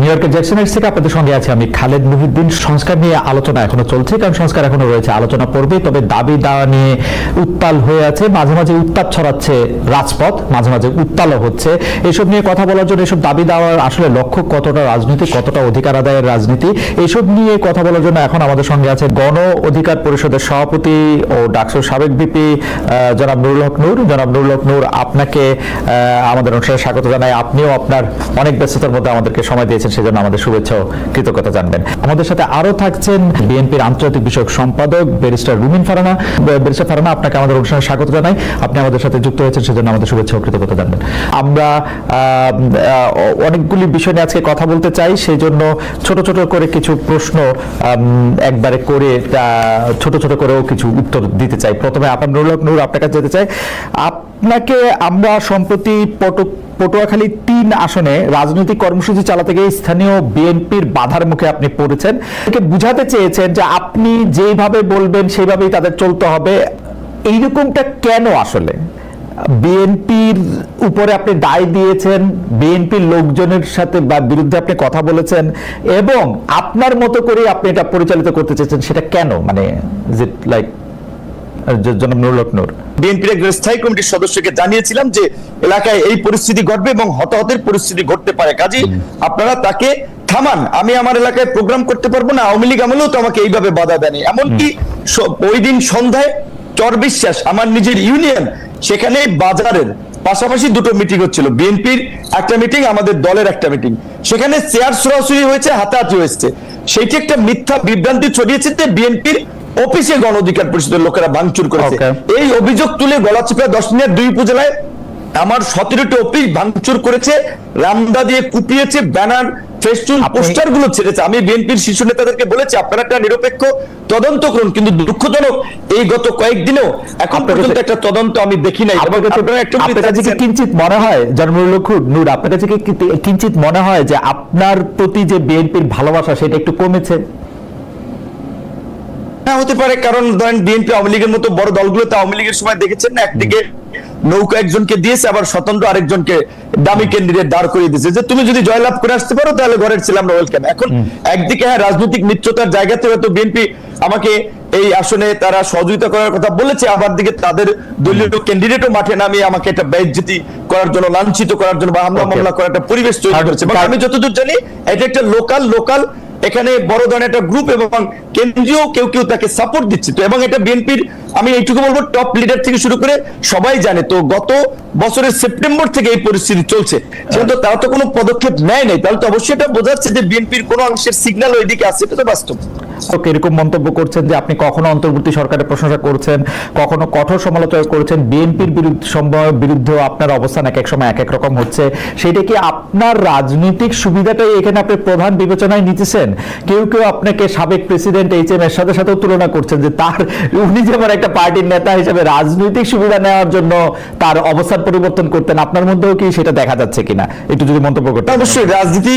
New ইয়র্কের Jackson থেকে আপনাদের সঙ্গে আছে আমি খালেদ মুহিউদ্দিন সংস্কার নিয়ে আলোচনা এখনও চলছে, কারণ সংস্কার এখনও রয়েছে। আলোচনা পড়বে তবে দাবি দাওয়া নিয়ে উত্তাল হয়ে আছে, মাঝে মাঝে উত্তাপ ছড়াচ্ছে রাজপথ, মাঝে মাঝে উত্তালও হচ্ছে। এসব নিয়ে কথা বলার জন্য এসব দাবি দাওয়ার আসলে লক্ষ্য কতটা রাজনীতি, কতটা অধিকার আদায়ের রাজনীতি, এসব নিয়ে কথা বলার জন্য এখন আমাদের সঙ্গে আছে গণ অধিকার পরিষদের সভাপতি ও ডাকসুর সাবেক বিপি জনাব নুরুল হক নূর। জনাব নুরুল হক নূর, আপনাকে আমাদের অনুষ্ঠানে স্বাগত জানাই। আপনিও আপনার অনেক ব্যস্ততার মধ্যে আমাদেরকে সময় দিয়েছেন। সেজন্য আমাদের শুভেচ্ছা ও কৃতজ্ঞতা জানবেন। আমাদের সাথে আরও থাকছেন বিএনপির আন্তর্জাতিক বিষয়ক সম্পাদক ব্যারিস্টার রুমিন ফারানা। ব্যারিস্টার ফারানা, আপনাকে আমাদের অনুষ্ঠানে স্বাগত জানাই। আপনি আমাদের সাথে যুক্ত হয়েছেন, সেজন্য আমাদের শুভেচ্ছা ও কৃতজ্ঞতা জানবেন। আমরা অনেকগুলি বিষয় নিয়ে আজকে কথা বলতে চাই সেই জন্য ছোট ছোট করে কিছু প্রশ্ন একবারে করে ছোট ছোট করেও কিছু উত্তর দিতে চাই। প্রথমে আপনার নুরুল হক নূর, আপনার কাছে যেতে চাই। আপনাকে আমরা সম্প্রতি পটুয়াখালী তিন আসনে রাজনৈতিক কর্মসূচি চালাতে গিয়ে স্থানীয় বিএনপির বাধার মুখে আপনি পড়েছেন। বুঝাতে চেয়েছেন যে আপনি যেভাবে বলবেন সেইভাবেই তাদের চলতে হবে। এইরকমটা কেন আসলে? বিএনপির উপরে আপনি দায় দিয়েছেন, বিএনপির লোকজনের সাথে বা বিরুদ্ধে আপনি কথা বলেছেন, এবং আপনার মতো করে আপনি এটা পরিচালিত করতে চেয়েছেন, সেটা কেন? মানে লাইক জনাব নুরুল হক নূর। বিএনপির একজন স্থায়ী কমিটির সদস্যকে জানিয়েছিলাম যে এলাকায় এই পরিস্থিতি ঘটবে এবং হতাহতের পরিস্থিতি ঘটতে পারে। কাজে আপনারা তাকে থামান। আমি আমার এলাকায় প্রোগ্রাম করতে পারব না আওয়ামী লীগ আমলেও তো আমাকে এইভাবে বাধা দেয়নি এমনকি ওই দিন সন্ধ্যায় চর বিশ্বাস আমার নিজের ইউনিয়ন সেখানে বাজারের পাশাপাশি দুটো মিটিং হচ্ছিল। বিএনপির একটা মিটিং আমাদের দলের একটা মিটিং। সেখানে চেয়ার সরাসরি হয়েছে হাতাহাতি হয়েছে। সেইটি একটা মিথ্যা বিভ্রান্তি ছড়িয়েছে যে বিএনপির অফিসে গণ অধিকার পরিষদের লোকেরা ভাঙচুর করেছে। এই অভিযোগ তুলে গলাচিপা দশ মিনিট দুই উপজেলায় আমার সতেরোটি অফিস ভাঙচুর করেছে রামদা দিয়ে কুপিয়েছে ব্যানার ফেস্টুন পোস্টারগুলো ছেড়েছে। আমি বিএনপির শীর্ষ নেতাদেরকে বলেছি আপনারা একটা নিরপেক্ষ তদন্ত করুন কিন্তু দুঃখজনক এই গত কয়েকদিনও এখন পর্যন্ত একটা তদন্ত আমি দেখি নাই। আপনার কাছে- কি কিঞ্চিত মনে হয় জন্মরুল নূর আপনার কাছে কি- কিঞ্চিত মনে হয় যে আপনার প্রতি যে বিএনপির ভালোবাসা সেটা একটু কমেছে? হ্যাঁ হতে পারে কারণ ধরেন বিএনপি আওয়ামী লীগের মতো বড় দলগুলোতে আওয়ামী লীগের সময় দেখেছেন না একদিকে নৌকা একজনকে দিয়েছে আবার স্বতন্ত্র আরেকজনকে দামি ক্যান্ডিডেট দাঁড় করিয়ে দিয়েছে। যে তুমি যদি জয়লাভ করে আসতে পারো তাহলে ঘরের ছিলাম না ওয়েলকাম। এখন একদিকে হ্যাঁ রাজনৈতিক মিত্রতার জায়গাতে হয়তো বিএনপি আমাকে এই আসনে তারা সহযোগিতা করার কথা বলেছে আবার দিকে তাদের দলীয় ক্যান্ডিডেটও মাঠে নামিয়ে আমাকে একটা ব্যয়জিতি করার জন্য লাঞ্ছিত করার জন্য বা হামলা মামলা করার একটা পরিবেশ তৈরি করেছে। আমি যতদূর জানি এটা একটা লোকাল লোকাল এখানে বড় ধরনের একটা গ্রুপ এবং কেন্দ্রীয় কেউ কেউ তাকে সাপোর্ট দিচ্ছে। তো এবং এটা বিএনপির, আমি এইটুকু বলব টপ লিডার থেকে শুরু করে সবাই জানে। তো গত বছরের সেপ্টেম্বর থেকে এই পরিস্থিতি চলছে। যেহেতু তারা তো কোনো পদক্ষেপ নেয় নাই, তাহলে তো অবশ্যই এটা বোঝাচ্ছে যে বিএনপির কোনো অংশের সিগন্যাল ওইদিকে আছে, এটা তো বাস্তব। এরকম মন্তব্য করছেন যে আপনি কখনো অন্তর্বর্তী সরকারের প্রশংসা করছেন, কখনো কঠোর সমালোচনা করেছেন, বিএনপির বিরুদ্ধে আপনার অবস্থান এক এক সময় এক এক রকম হচ্ছে, সেটা কি আপনার রাজনৈতিক সুবিধাটাই এখানে আপনি প্রধান বিবেচনায় নিতেছেন? কেউ কেউ আপনাকে সাবেক প্রেসিডেন্ট এইচ এম এর সাথে সাথেও তুলনা করছেন যে তার, উনি যেমন একটা পার্টির নেতা হিসেবে রাজনৈতিক সুবিধা নেওয়ার জন্য তার অবস্থান পরিবর্তন করতেন, আপনার মধ্যেও কি সেটা দেখা যাচ্ছে কিনা? একটু যদি মন্তব্য করতেন। অবশ্যই, রাজনীতি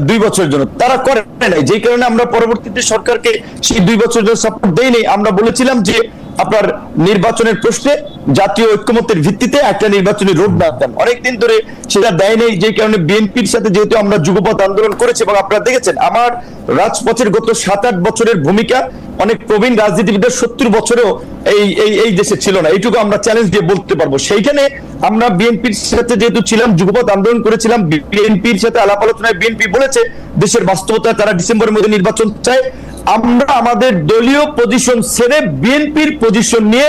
দুই বছরের জন্য। তারা করে নাই। যে কারণে আমরা পরবর্তীতে সরকারকে সেই দুই বছরের জন্য সাপোর্ট দেয়নি আমরা বলেছিলাম যে আপনার নির্বাচনের প্রশ্নে জাতীয় ঐক্যমতের ভিত্তিতে একটা নির্বাচনী রোড ম্যাপ দেন। অনেকদিন ধরে সেটা দেয় নেই, যে কারণে বিএনপির সাথে যেহেতু আমরা যুগপথ আন্দোলন করেছি এবং আপনারা দেখেছেন, আমার রাজপথের গত সাত আট বছরের ভূমিকা অনেক প্রবীণ রাজনীতিবিদের সত্তর বছরেও এই এই এই দেশে ছিল না। এইটুকু আমরা চ্যালেঞ্জ দিয়ে বলতে পারব। সেইখানে আমরা বিএনপির সাথে যেহেতু ছিলাম যুগপথ আন্দোলন করেছিলাম, বিএনপির সাথে আলাপ আলোচনায় বিএনপি বলেছে, দেশের বাস্তবতা, তারা ডিসেম্বরের মধ্যে নির্বাচন চায়। আমরা আমাদের দলীয় পজিশন ছেড়ে বিএনপির পজিশন নিয়ে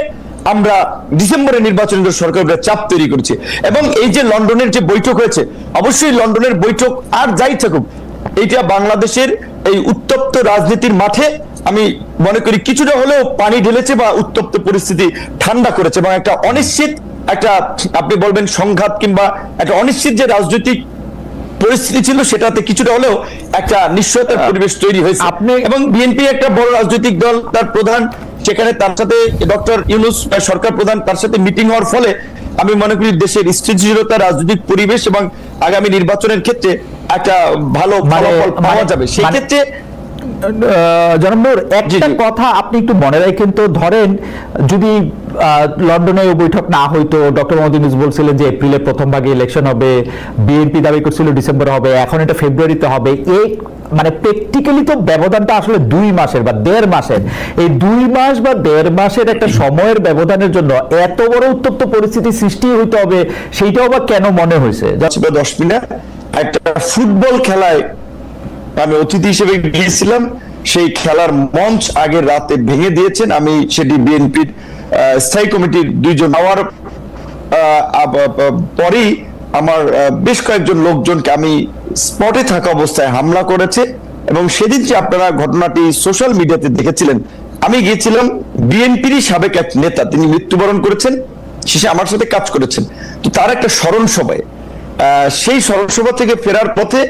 আমরা ডিসেম্বরে নির্বাচনের জন্য সরকারের চাপ তৈরি করেছি এবং এই যে লন্ডনের যে বৈঠক হয়েছে, অবশ্যই লন্ডনের বৈঠক আর যাই থাকুক, এইটা বাংলাদেশের এই উত্তপ্ত রাজনীতির মাঠে আমি মনে করি কিছুটা হলেও পানি ঢেলেছে বা উত্তপ্ত পরিস্থিতি ঠান্ডা করেছে এবং একটা অনিশ্চিত একটা, আপনি বলবেন সংঘাত কিংবা একটা অনিশ্চিত যে রাজনৈতিক পরিস্থিতি ছিল সেটাতে কিছুটা হলেও একটা নিশ্চয়তার পরিবেশ তৈরি হয়েছে। আপনি- এবং বিএনপি একটা বড় রাজনৈতিক দল তার প্রধান সেখানে তার সাথে ডক্টর ইউনুস সরকার প্রধান তার সাথে মিটিং হওয়ার ফলে আমি মনে করি দেশের স্থিতিশীলতা রাজনৈতিক পরিবেশ এবং আগামী নির্বাচনের ক্ষেত্রে একটা ভালো মানে- ফলাফল পাওয়া মানে- যাবে। সেই মানে- ক্ষেত্রে জনমুর একটা কথা আপনি একটু মনে রাখেন তো ধরেন যদি লন্ডনে বৈঠক না হইতো ডক্টর মোহাম্মদ ইউনূস বলছিলেন যে এপ্রিলের প্রথম ভাগে ইলেকশন হবে বিএনপি দাবি করছিল ডিসেম্বর হবে এখন এটা ফেব্রুয়ারিতে হবে এই মানে প্র্যাকটিক্যালি তো ব্যবধানটা আসলে দুই মাসের বা দেড় মাসের। এই দুই মাস বা দেড় মাসের একটা সময়ের ব্যবধানের জন্য এত বড় উত্তপ্ত পরিস্থিতি সৃষ্টি হইতে হবে সেইটাও বা কেন মনে হয়েছে দশ মিনিট। একটা ফুটবল খেলায় আমি অতিথি হিসেবে গিয়েছিলাম। সেই খেলার মঞ্চ আগের রাতে ভেঙে দিয়েছেন। আমি সেটি বিএনপির স্থায়ী কমিটির দুইজন হওয়ার পরেই আমার বেশ কয়েকজন লোকজনকে আমি স্পটে থাকা অবস্থায় হামলা করেছে এবং সেদিন যে আপনারা ঘটনাটি সোশ্যাল মিডিয়াতে দেখেছিলেন, আমি গিয়েছিলাম বিএনপিরই সাবেক এক নেতা, তিনি মৃত্যুবরণ করেছেন, শেষে আমার সাথে কাজ করেছেন। তো তার একটা স্মরণ সভায় সেই স্মরণ সভা থেকে ফেরার পথে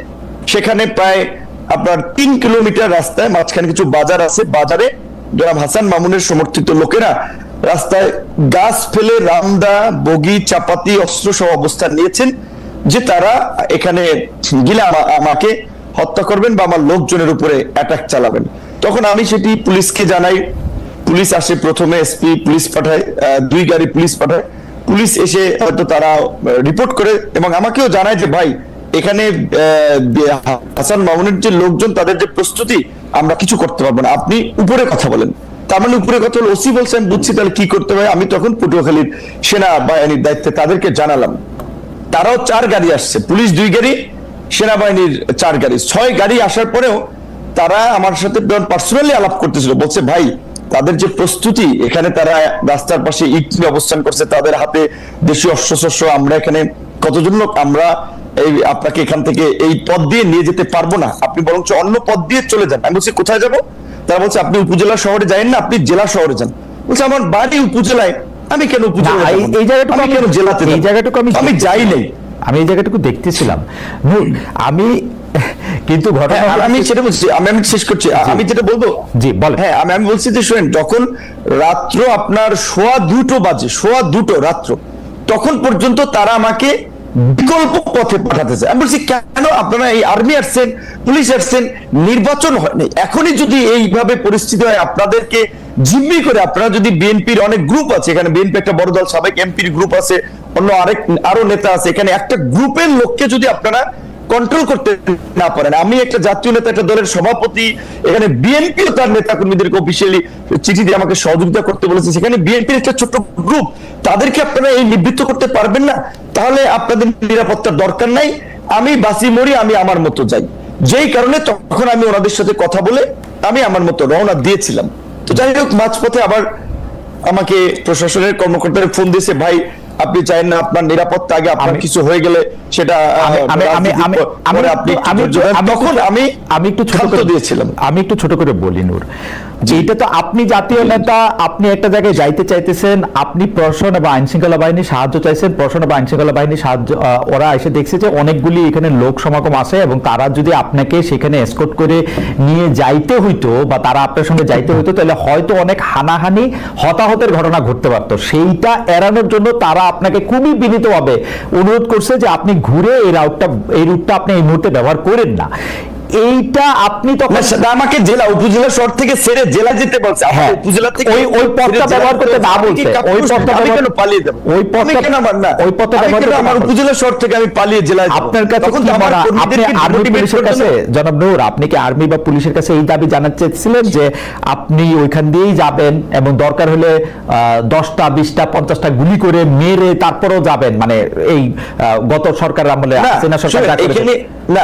সেখানে প্রায় আপনার তিন কিলোমিটার রাস্তায় মাঝখানে কিছু বাজার আছে। বাজারে জনাব হাসান মামুনের সমর্থিত লোকেরা রাস্তায় গাছ ফেলে রামদা, বগি, চাপাতি, অস্ত্র সহ অবস্থান নিয়েছেন যে তারা এখানে গিলে আমা- আমাকে হত্যা করবেন বা আমার লোকজনের উপরে অ্যাটাক চালাবেন। তখন আমি সেটি পুলিশকে জানাই। পুলিশ আসে প্রথমে এসপি পুলিশ পাঠায় দুই গাড়ি পুলিশ পাঠায়। পুলিশ এসে হয়তো তারা রিপোর্ট করে এবং আমাকেও জানায় যে, ভাই এখানে হাসান মামুনের যে লোকজন, তাদের যে প্রস্তুতি, আমরা কিছু করতে পারব না। আপনি উপরে কথা বলেন। তার মানে উপরে কথা হলো ওসি বলছে আমি বুঝছি তাহলে কি করতে হবে? আমি তখন পটুয়াখালীর সেনা বাহিনীর দায়িত্বে তাদেরকে জানালাম। তারাও চার গাড়ি আসছে। পুলিশ দুই গাড়ি, সেনাবাহিনীর চার গাড়ি। ছয় গাড়ি আসার পরেও তারা আমার সাথে পার্সোনালি আলাপ করতেছিল, বলছে, ভাই, তাদের যে প্রস্তুতি, এখানে তারা রাস্তার পাশে ইট অবস্থান করছে, তাদের হাতে দেশীয় অস্ত্রশস্ত্র, আমরা এখানে কতজন লোক, আমরা এই আপনাকে এখান থেকে এই পথ দিয়ে নিয়ে যেতে পারব না। আপনি বরঞ্চ অন্য পথ দিয়ে চলে যান। আমি বলছি কোথায় যাব? তারা বলছে আপনি উপজেলা শহরে যাবেন না আপনি জেলা শহরে যান। বলছে আমার বাড়ি উপজেলায়। আমি কেন উপজেলা এই- জায়গাটুকু আমি কেন জেলাতে এই জায়গাটুকু আমি আমি যাই নাই। আমি এই জায়গাটুকু দেখতেছিলাম। আমি কিন্তু ঘটনা হ্যাঁ, আমি সেটা বলছি আমি আমি শেষ করছি। আমি যেটা বলব জি, বলেন। হ্যাঁ আমি আমি বলছি যে শুনেন যখন রাত্র আপনার সোয়া দুটো বাজে সোয়া দুটো রাত্র তখন পর্যন্ত তারা আমাকে বিকল্প পথে পাঠাতে চায় আমি বলছি, কেন আপনারা এই আর্মি আসছেন, পুলিশ আসছেন, নির্বাচন হয়নি এখনই যদি এইভাবে পরিস্থিতি হয়, আপনাদেরকে জিম্মি করে আপনারা যদি বিএনপির অনেক গ্রুপ আছে, এখানে বিএনপি একটা বড় দল, সাবেক এমপির গ্রুপ আছে, অন্য আরেক, আরও নেতা আছে, এখানে একটা গ্রুপের লোককে যদি আপনারা কন্ট্রোল করতে না পারেন। আমি একটা জাতীয় নেতা, একটা দলের সভাপতি, এখানে বিএনপিও তার নেতা কর্মীদেরকে অফিসিয়ালি চিঠি দিয়ে আমাকে সহযোগিতা করতে বলেছে। সেখানে বিএনপির একটা ছোট্ট গ্রুপ তাদেরকে আপনারা এই নিবৃত্ত করতে পারবেন না? তাহলে আপনাদের নিরাপত্তার দরকার নাই। আমি বাসি মরি, আমি আমার মতো যাই। যেই কারণে তখন আমি ওনাদের সাথে কথা বলে আমি আমার মতো রওনা দিয়েছিলাম। তো যাই হোক, মাঝপথে আবার আমাকে প্রশাসনের কর্মকর্তারা ফোন দিয়েছে, ভাই আপনি চান না আপনার নিরাপত্তা আগে আপনার কিছু হয়ে গেলে সেটা আমি আমি আমি আপনি আমি তখন আমি আমি একটু ছোট করে দিয়েছিলাম। আমি একটু ছোট করে বলি নূর যে এটা তো আপনি জাতীয় নেতা আপনি একটা জায়গায় যাইতে চাইতেছেন আপনি প্রশাসন বা আইন শৃঙ্খলা বাহিনী সাহায্য চাইছেন প্রশাসন বা আইন শৃঙ্খলা বাহিনী সাহায্য ওরা এসে দেখছে যে অনেকগুলি এখানে লোক সমাগম আছে এবং তারা যদি আপনাকে সেখানে এসকোর্ট করে নিয়ে যাইতে হইতো বা তারা আপনার সঙ্গে যাইতে হইতো তাহলে হয়তো অনেক হানাহানি হতাহতের ঘটনা ঘটতে পারতো। সেইটা এড়ানোর জন্য তারা আপনাকে খুবই বিনীতভাবে অনুরোধ করছে যে আপনি ঘুরে এই রাউটটা এই রুটটা আপনি এই মুহূর্তে ব্যবহার করেন না। এইটা আপনি তখন আমাকে জেলা উপজেলা শহর থেকে ছেড়ে জেলা যেতে বলছে হ্যাঁ। উপজেলা থেকে ওই- ওই পথটা ব্যবহার করতে না বলছে। ওই পথটা আমি কেন পালিয়ে যাব ওই পথটা- কেন আমার না ওই পথটা আমি ব্যবহার করতে আমার উপজেলা শহর থেকে আমি পালিয়ে জেলায় যাব? আপনার কাছে তখন আমার আপনি আর্মি পুলিশের কাছে জনাব নূর আপনি কি আর্মি বা পুলিশের কাছে এই দাবি জানাতে চেয়েছিলেন যে আপনি ওইখান দিয়েই যাবেন এবং দরকার হলে আহ, দশটা বিশটা পঞ্চাশটা গুলি করে মেরে তারপরেও যাবেন মানে এই গত সরকার আমলে না, হাসিনা সরকার না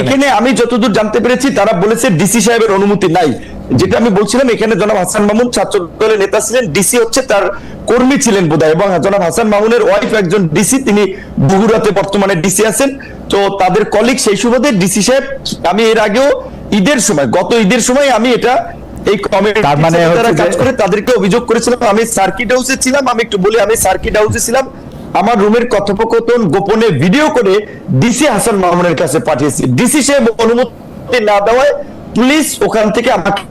এখানে আমি যতদূর জানতে পেরেছি তারা বলেছে ডিসি সাহেবের অনুমতি নাই। যেটা আমি বলছিলাম এখানে জনাব হাসান মামুন ছাত্র দলের নেতা ছিলেন। ডিসি হচ্ছে তার কর্মী ছিলেন বোধহয় এবং জনাব হাসান মামুনের ওয়াইফ একজন ডিসি তিনি বগুড়াতে বর্তমানে ডিসি আছেন। তো তাদের কলিগ সেই সুবাদে ডিসি সাহেব আমি এর আগেও ঈদের সময় গত ঈদের সময় আমি এটা এই কমিটি তার মানে যারা কাজ করে তাদেরকে অভিযোগ করেছিলাম আমি সার্কিট হাউসে ছিলাম আমি একটু বলি আমি সার্কিট হাউসে ছিলাম। আমার রুমের কথোপকথন গোপনে ভিডিও করে ডিসি হাসান মামুনের কাছে পাঠিয়েছি। ডিসি সাহেব অনুমতি না দেওয়ায় পুলিশ ওখান থেকে আমাকে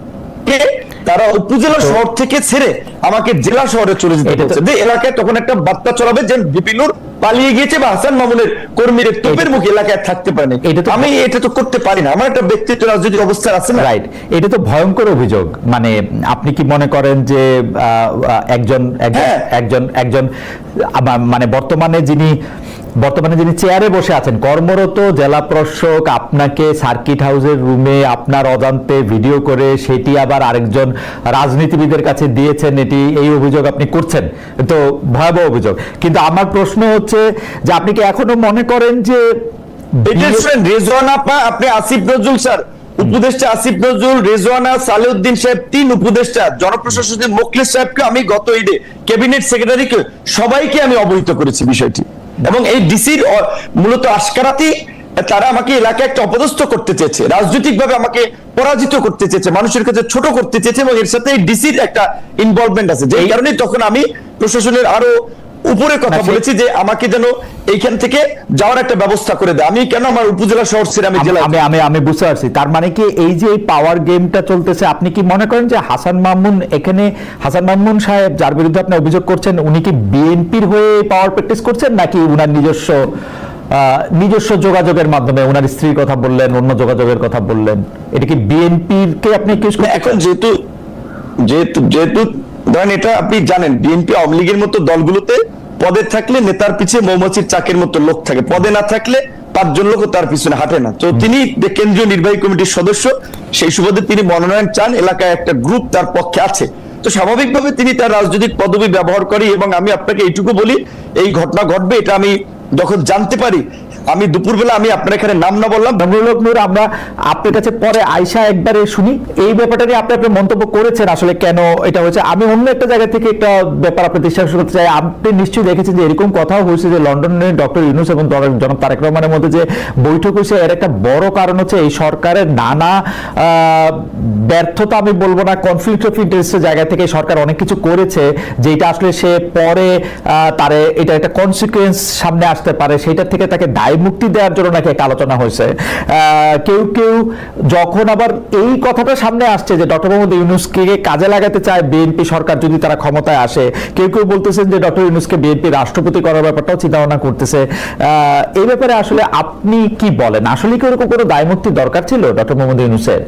তারা উপজেলা শহর থেকে ছেড়ে আমাকে জেলা শহরে চলে যেতে হচ্ছে যে এলাকায় তখন একটা বার্তা চলাবে যে বিপিনুর পালিয়ে গিয়েছে বা হাসান মামুনের কর্মীর তোপের মুখে এলাকায় থাকতে পারে এটা তো- আমি এটা তো করতে পারি না। আমার একটা ব্যক্তিত্ব রাজনৈতিক অবস্থা আছে না? রাইট এটা তো ভয়ঙ্কর অভিযোগ। মানে আপনি কি মনে করেন যে আহ, আহ, একজন একজন হ্যাঁ। একজন একজন মানে বর্তমানে যিনি বর্তমানে যিনি চেয়ারে বসে আছেন কর্মরত জেলা প্রশাসক আপনাকে সার্কিট হাউসের রুমে আপনার অজান্তে ভিডিও করে সেটি আবার আরেকজন রাজনীতিবিদের কাছে দিয়েছেন এটি এই অভিযোগ আপনি করছেন। তো ভয়াবহ অভিযোগ। কিন্তু আমার প্রশ্ন হচ্ছে যে আপনি কি এখনও মনে করেন যে রেজওয়ানা আপনি আসিফ নজরুল স্যার। উপদেষ্টা আসিফ নজরুল রেজওয়ানা সালেউদ্দিন সাহেব তিন উপদেষ্টা। জনপ্রশাসনের মোখলেস সাহেবকে আমি গত ঈদে ক্যাবিনেট সেক্রেটারিকে সবাইকে আমি অবহিত করেছি বিষয়টি। এবং এই ডিসির মূলত আশকারাতি তারা আমাকে এলাকায় একটা অপদস্থ করতে চেয়েছে রাজনৈতিক ভাবে আমাকে পরাজিত করতে চেয়েছে মানুষের কাছে ছোট করতে চেয়েছে এবং এর সাথে ডিসির একটা ইনভলভমেন্ট আছে। যে কারণে তখন আমি প্রশাসনের আরও উপরে কথা বলেছি যে আমাকে যেন এইখান থেকে যাওয়ার একটা ব্যবস্থা করে দেয়। আমি কেন আমার উপজেলা শহর ছেড়ে আমি আমি- আমি আমি আমি বুঝতে পারছি। তার মানে কি এই যে এই পাওয়ার গেমটা চলতেছে আপনি কি মনে করেন যে হাসান মামুন এখানে হাসান মামুন সাহেব যার বিরুদ্ধে আপনি অভিযোগ করছেন উনি কি বিএনপির হয়ে পাওয়ার প্র্যাকটিস করছেন নাকি উনার নিজস্ব আহ, নিজস্ব যোগাযোগের মাধ্যমে ওনার স্ত্রীর কথা বললেন অন্য যোগাযোগের কথা বললেন? এটা কি বিএনপির কে আপনি এখন যেহেতু যেহেতু যেহেতু ধরেন এটা আপনি জানেন, বিএনপি আওয়ামী লীগের মতো দলগুলোতে পদে থাকলে নেতার পিছিয়ে মৌমাছির চাকের মতো লোক থাকে। পদে না থাকলে পাঁচজন লোক তার পিছনে হাঁটে না। তো তিনি কেন্দ্রীয় নির্বাহী কমিটির সদস্য, সেই সুবাদে তিনি মনোনয়ন চান, এলাকায় একটা গ্রুপ তার পক্ষে আছে। তো স্বাভাবিকভাবে তিনি তার রাজনৈতিক পদবি ব্যবহার করি এবং আমি আপনাকে এইটুকু বলি, এই ঘটনা ঘটবে, এটা আমি যখন জানতে পারি আমি দুপুরবেলা আমি আপনার এখানে নাম না বললাম। নবরুলক নূর, আমরা আপনার কাছে পরে আয়সা একবারে শুনি। এই ব্যাপারটা নিয়ে আপনি আপনার মন্তব্য করেছেন আসলে কেন এটা হয়েছে? আমি অন্য একটা জায়গা থেকে একটা ব্যাপার আপনি বিশ্বাস করতে চাই। আপনি নিশ্চয়ই দেখেছেন যে এরকম কথাও হয়েছে যে লন্ডনে ডক্টর ইউনুস এবং জনাব তারেক রহমানের মধ্যে যে বৈঠক হয়েছে, এর একটা বড় কারণ হচ্ছে এই সরকারের নানা ব্যর্থতা আমি বলব না কনফ্লিক্ট অফ ইন্টারেস্টের জায়গা থেকে সরকার অনেক কিছু করেছে যে এটা আসলে সে পরে তারে এটা একটা কনসিকুয়েন্স সামনে আসতে পারে, সেটা থেকে তাকে দায় মুক্তি দেওয়ার জন্য নাকি একটা আলোচনা হয়েছে। কেউ কেউ যখন আবার এই কথাটা সামনে আসছে যে ডক্টর মোহাম্মদ ইউনুসকে কাজে লাগাতে চায় বিএনপি সরকার যদি তারা ক্ষমতায় আসে, কেউ কেউ বলতেছেন যে ডক্টর ইউনুসকে বিএনপি রাষ্ট্রপতি করার ব্যাপারটাও চিন্তা ভাবনা করতেছে এই ব্যাপারে আসলে আপনি কি বলেন? আসলে কি ওরকম কোনো দায় মুক্তি দরকার ছিল ডক্টর মোহাম্মদ ইউনুসের?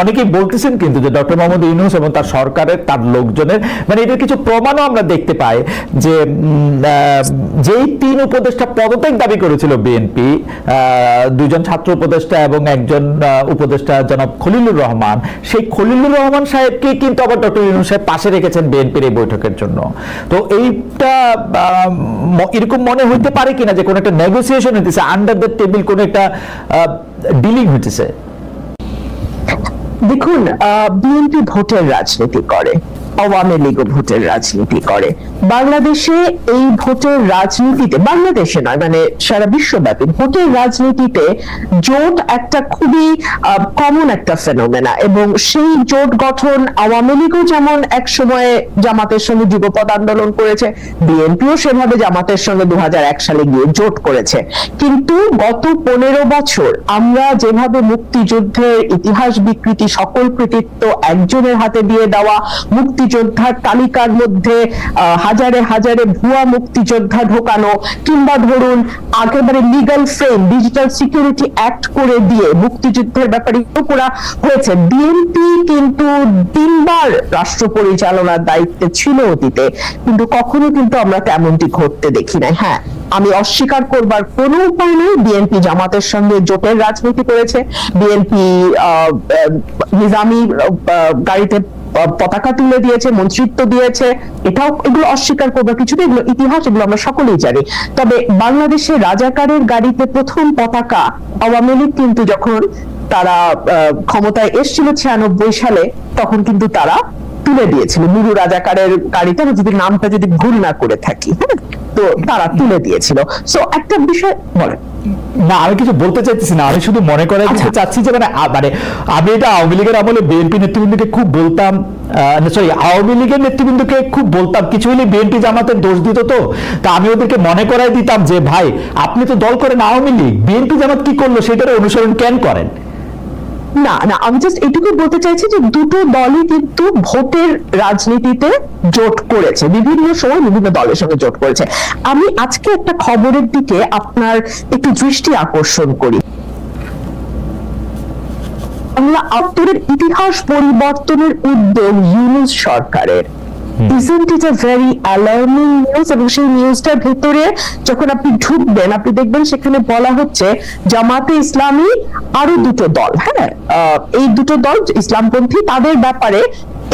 অনেকেই বলতেছেন কিন্তু যে ডক্টর মোহাম্মদ ইউনুস এবং তার সরকারের, তার লোকজনের মানে এদের কিছু প্রমাণও আমরা দেখতে পাই যে যেই তিন উপদেষ্টা পদত্যাগ দাবি করেছিল বিএনপি দুজন ছাত্র উপদেষ্টা এবং একজন উপদেষ্টা জনাব খলিলুর রহমান। সেই খলিলুর রহমান সাহেবকে কিন্তু আবার ডক্টর ইউনুস সাহেব পাশে রেখেছেন বিএনপির এই বৈঠকের জন্য। তো এইটা এরকম মনে হইতে পারে কিনা যে কোনো একটা নেগোসিয়েশন হইতেছে আন্ডার দ্য টেবিল কোনো একটা ডিলিং হইতেছে? দেখুন বিএনপি ভোটের রাজনীতি করে। আওয়ামী লীগও ভোটের রাজনীতি করে। বাংলাদেশে এই ভোটের রাজনীতিতে, বাংলাদেশে নয় মানে সারা বিশ্বব্যাপী ভোটের রাজনীতিতে জোট একটা খুবই কমন একটা ফেনোমেনা এবং সেই জোট গঠন আওয়ামী লীগও যেমন এক সময়ে জামাতের সঙ্গে যুগপৎ আন্দোলন করেছে, বিএনপিও সেভাবে জামাতের সঙ্গে দু হাজার এক সালে গিয়ে জোট করেছে। কিন্তু গত পনেরো বছর আমরা যেভাবে মুক্তিযুদ্ধের ইতিহাস বিকৃতি, সকল কৃতিত্ব একজনের হাতে দিয়ে দেওয়া, মুক্তি মুক্তিযোদ্ধার তালিকার মধ্যে হাজারে হাজারে ভুয়া মুক্তিযোদ্ধা ঢোকানো কিংবা ধরুন একেবারে legal frame digital security act করে দিয়ে মুক্তিযুদ্ধের ব্যাপারে করা হয়েছে। বিএনপি কিন্তু তিনবার রাষ্ট্র পরিচালনার দায়িত্বে ছিল অতীতে, কিন্তু কখনো কিন্তু আমরা তেমনটি ঘটতে দেখি নাই। হ্যাঁ আমি অস্বীকার করবার কোনো উপায় নেই বিএনপি জামাতের সঙ্গে জোটের রাজনীতি করেছে। বিএনপি নিজামি গাড়িতে পতাকা তুলে দিয়েছে, মন্ত্রিত্ব দিয়েছে। এটাও এগুলো অস্বীকার করবার কিছু এগুলো ইতিহাস, এগুলো আমরা সকলেই জানি। তবে বাংলাদেশে রাজাকারের গাড়িতে প্রথম পতাকা আওয়ামী লীগ কিন্তু যখন তারা ক্ষমতায় এসেছিল ছিয়ানব্বই সালে, তখন কিন্তু তারা তুলে দিয়েছিল। মুরু রাজাকারের গাড়িতে আমি যদি নামটা যদি ভুল না করে থাকি হ্যাঁ? তো তারা তুলে দিয়েছিল। সো একটা বিষয় বলেন। না আমি কিছু বলতে চাইতেছি না। আমি শুধু মনে করাই দিতে আচ্ছা। চাচ্ছি যে মানে মানে আমি এটা আওয়ামী লীগের আমলে বিএনপি নেতৃবৃন্দকে খুব বলতাম সরি আওয়ামী লীগের নেতৃবৃন্দকে খুব বলতাম। কিছু হলে বিএনপি জামাতের দোষ দিত তো। তা আমি ওদেরকে মনে করাই দিতাম যে ভাই আপনি তো দল করেন আওয়ামী লীগ। বিএনপি জামাত কি করল সেটার অনুসরণ কেন করেন? না না, আমি জাস্ট এটুকু বলতে চাইছি যে দুটো দলই কিন্তু ভোটের রাজনীতিতে জোট করেছে, বিভিন্ন সময় বিভিন্ন দলের সঙ্গে জোট করেছে। আমি আজকে একটা খবরের দিকে আপনার একটু দৃষ্টি আকর্ষণ করি। বাংলা আত্মরের ইতিহাস পরিবর্তনের উদ্যোগ ইউনুস সরকারের। Isn't it a very alarming news এবং সেই নিউজটার ভেতরে যখন আপনি ঢুকবেন, আপনি দেখবেন সেখানে বলা হচ্ছে, জামাতে ইসলামী আরও দুটো দল হ্যাঁ? এই দুটো দল ইসলামপন্থী, তাদের ব্যাপারে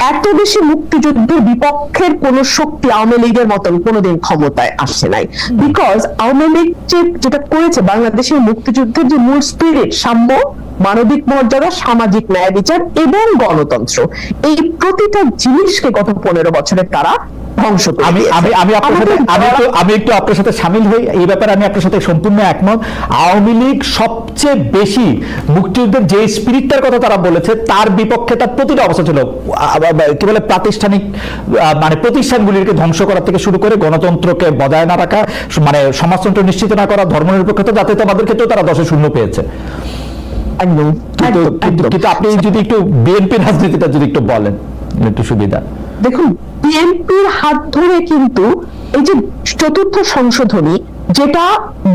এত বেশি মুক্তিযুদ্ধের বিপক্ষের কোন শক্তি আওয়ামী লীগের মতন কোনোদিন ক্ষমতায় আসে নাই। বিকজ আওয়ামী লীগ যেটা করেছে বাংলাদেশের মুক্তিযুদ্ধের যে মূল স্পিরিট সাম্য মানবিক মর্যাদা সামাজিক ন্যায় বিচার এবং গণতন্ত্র। এই প্রতিটা জিনিসকে গত পনেরো বছরে তারা ধ্বংস আমি আমি আমি আপনার সাথে আমি একটু আমি একটু আপনার সাথে সামিল হই। এই ব্যাপারে আমি আপনার সাথে সম্পূর্ণ একমত। আওয়ামী লীগ সবচেয়ে বেশি মুক্তিযুদ্ধের যে স্পিরিটটার কথা তারা বলেছে তার বিপক্ষে তার প্রতিটা অবস্থা ছিল কি বলে প্রাতিষ্ঠানিক মানে প্রতিষ্ঠানগুলিকে ধ্বংস করা থেকে শুরু করে গণতন্ত্রকে বজায় না রাখা মানে সমাজতন্ত্র নিশ্চিত না করা ধর্মনিরপেক্ষতা যাতে তোমাদের ক্ষেত্রেও তারা দশে শূন্য পেয়েছে। একদম কিন্তু আপনি যদি একটু বিএনপি রাজনীতিটা যদি একটু বলেন একটু সুবিধা। দেখুন বিএনপির হাত ধরে কিন্তু এই যে চতুর্থ সংশোধনী যেটা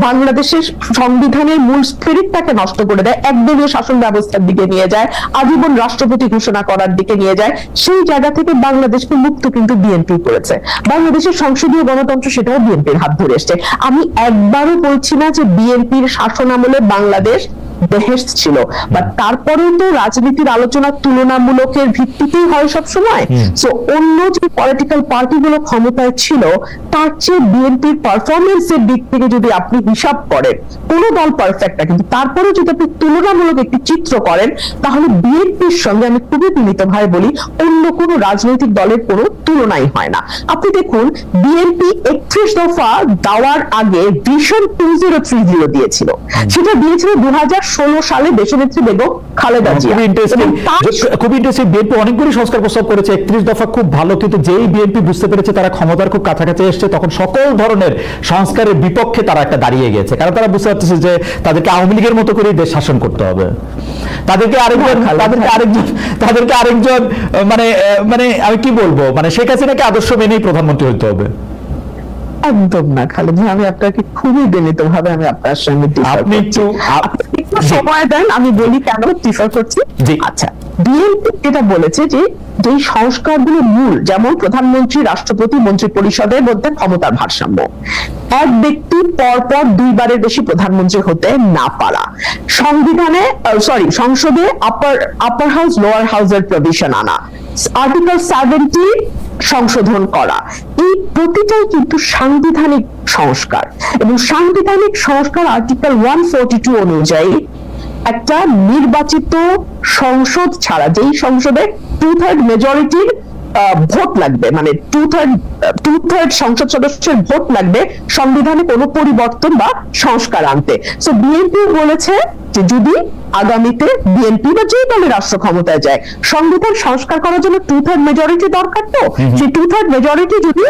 বাংলাদেশের সংবিধানের মূল স্পিরিটটাকে নষ্ট করে দেয় একদলীয় শাসন ব্যবস্থার দিকে নিয়ে যায় আজীবন রাষ্ট্রপতি ঘোষণা করার দিকে নিয়ে যায় সেই জায়গা থেকে বাংলাদেশকে মুক্ত কিন্তু বিএনপি করেছে। বাংলাদেশের সংসদীয় গণতন্ত্র সেটাও বিএনপির হাত ধরে এসছে। আমি একবারও বলছি না যে বিএনপির শাসন আমলে বাংলাদেশ বেহেস্ট ছিল। বাট তারপরেও তো রাজনীতির আলোচনা তুলনামূলকের ভিত্তিতেই হয় সব সময় সো অন্য যে পলিটিক্যাল পার্টিগুলো ক্ষমতায় ছিল তার চেয়ে বিএনপির পারফরমেন্সের দিক থেকে যদি আপনি হিসাব করেন কোনো দল পারফেক্ট না। কিন্তু তারপরে যদি আপনি তুলনামূলক একটি চিত্র করেন তাহলে বিএনপির সঙ্গে আমি খুবই বিনীত ভাই বলি অন্য কোনো রাজনৈতিক দলের কোনো তুলনাই হয় না। আপনি দেখুন বিএনপি একত্রিশ দফা দেওয়ার আগে vision two zero three zero দিয়েছিল। সেটা দিয়েছিল দু ষোলো সালে দেশনেত্রী বেগম খালেদা জিয়া। খুব ইন্টারেস্টিং বিএনপি অনেকগুলি সংস্কার প্রস্তাব করেছে একত্রিশ দফা খুব ভালো কিন্তু যেই বিএনপি বুঝতে পেরেছে তারা ক্ষমতার খুব কাছাকাছি এসছে তখন সকল ধরনের সংস্কারের বিপক্ষে তারা একটা দাঁড়িয়ে গেছে কারণ তারা বুঝতে পারতেছে যে তাদেরকে আওয়ামী লীগের মতো করেই দেশ শাসন করতে হবে। তাদেরকে আরেকজন তাদেরকে আরেকজন তাদেরকে আরেকজন মানে মানে আমি কি বলব? মানে শেখ হাসিনাকে আদর্শ মেনেই প্রধানমন্ত্রী হতে হবে। একদম না খালেদ ভাই, আমি আপনাকে খুবই বিনীত ভাবে আমি আপনার সঙ্গে আপনি একটু একটু সময় দেন আমি বলি কেন ডিফার করছি? আচ্ছা বিএনপি যেটা বলেছে যে যেই সংস্কারগুলো মূল যেমন প্রধানমন্ত্রী রাষ্ট্রপতি মন্ত্রী পরিষদের মধ্যে ক্ষমতার ভারসাম্য এক ব্যক্তি পরপর দুইবারের বেশি প্রধানমন্ত্রী হতে না পারা। সংবিধানে সরি সংসদে আপার আপার হাউস লোয়ার হাউসের প্রভিশন আনা। আর্টিকেল সেভেন্টি সংশোধন করা। এই প্রতিটাই কিন্তু সাংবিধানিক সংস্কার। এবং সাংবিধানিক সংস্কার আর্টিকেল ওয়ান ফোরটি টু অনুযায়ী একটা নির্বাচিত সংসদ ছাড়া, যেই সংসদে টু থার্ড মেজরিটির ভোট লাগবে মানে টু থার্ড টু থার্ড সংসদ সদস্যের ভোট লাগবে সংবিধানে কোনো পরিবর্তন বা সংস্কার আনতে। সো বিএনপি বলেছে যে যদি আগামীতে বিএনপি বা যে দলের রাষ্ট্র ক্ষমতায় যায় সংবিধান সংস্কার করার জন্য টু থার্ড মেজরিটি দরকার তো? সেই টু থার্ড মেজরিটি যদি